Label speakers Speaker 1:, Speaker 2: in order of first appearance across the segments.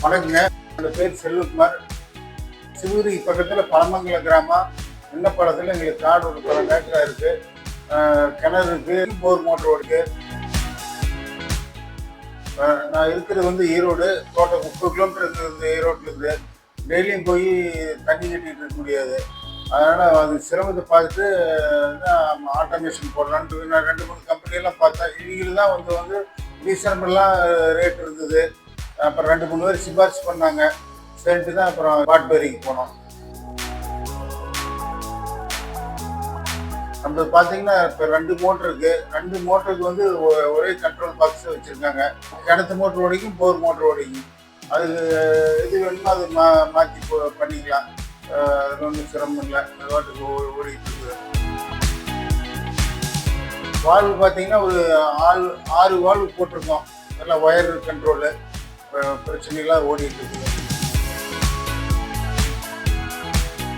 Speaker 1: வணக்கங்க என்னோட பேர் செல்வகுமார். சிவகிரி பக்கத்தில் பழமங்கல கிராமம். என்ன படத்தில் எங்களுக்கு காடு ஒரு பல ஏக்கரா இருக்கு. கிணறு இருக்கு. போர் மோட்டர் ஓடுக்கு நான் இருக்கிறது வந்து ஈரோடு. தோட்டம் முப்பது கிலோமீட்டர் இருக்கிறது ஈரோட்டில் இருந்து டெய்லியும் போய் தண்ணி கட்டிட்டு இருக்க முடியாது. அதனால் அது சிரமத்தை பார்த்துட்டு தான் ஆட்டோமேஷன் போடலான்ட்டு நான் ரெண்டு மூணு கம்பெனியெல்லாம் பார்த்தேன் இவங்களுக்கு தான் வந்து வந்து ரீசனபிளாக ரேட் இருந்தது. அப்புறம் ரெண்டு மூணு பேர் சிபாரிசு பண்ணாங்க. சரின்ட்டு தான் அப்புறம் பாட்பேரிக்கு போனோம். நம்ம பார்த்தீங்கன்னா இப்போ ரெண்டு மோட்டர் இருக்கு. ரெண்டு மோட்டருக்கு வந்து ஒ- ஒரே கண்ட்ரோல் பாக்ஸ் வச்சுருக்காங்க. கிணத்து மோட்டர் ஓடிக்கும் போர் மோட்டர் ஓடிக்கும். அது எது வேணுமோ அது மா மாற்றி பண்ணிக்கலாம். அது ஒன்றும் சிரமம் இல்லை. வாட்டுக்கு ஓடிக்கிட்டு இருக்குது. வால்வு பார்த்தீங்கன்னா ஒரு ஆறு ஆறு வால்வு போட்டிருக்கோம். நல்லா ஒயர் கண்ட்ரோலு பிரச்சனைகளாக ஓடிட்டு இருக்குது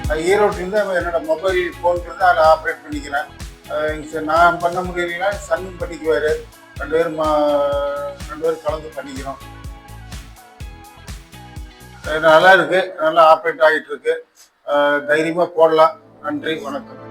Speaker 1: நான் ஈரோட்டிலேருந்து என்னோட மொபைல் ஃபோன் அதில் ஆப்ரேட் பண்ணிக்கிறேன். சார் நான் பண்ண முடியலைன்னா சன் பண்ணிக்குவார். ரெண்டு பேரும் மா- ரெண்டு பேரும் கலந்து பண்ணிக்கிறோம். நல்லா இருக்குது நல்லா ஆப்ரேட் ஆகிட்டு இருக்கு. போடலாம். நன்றி வணக்கம்.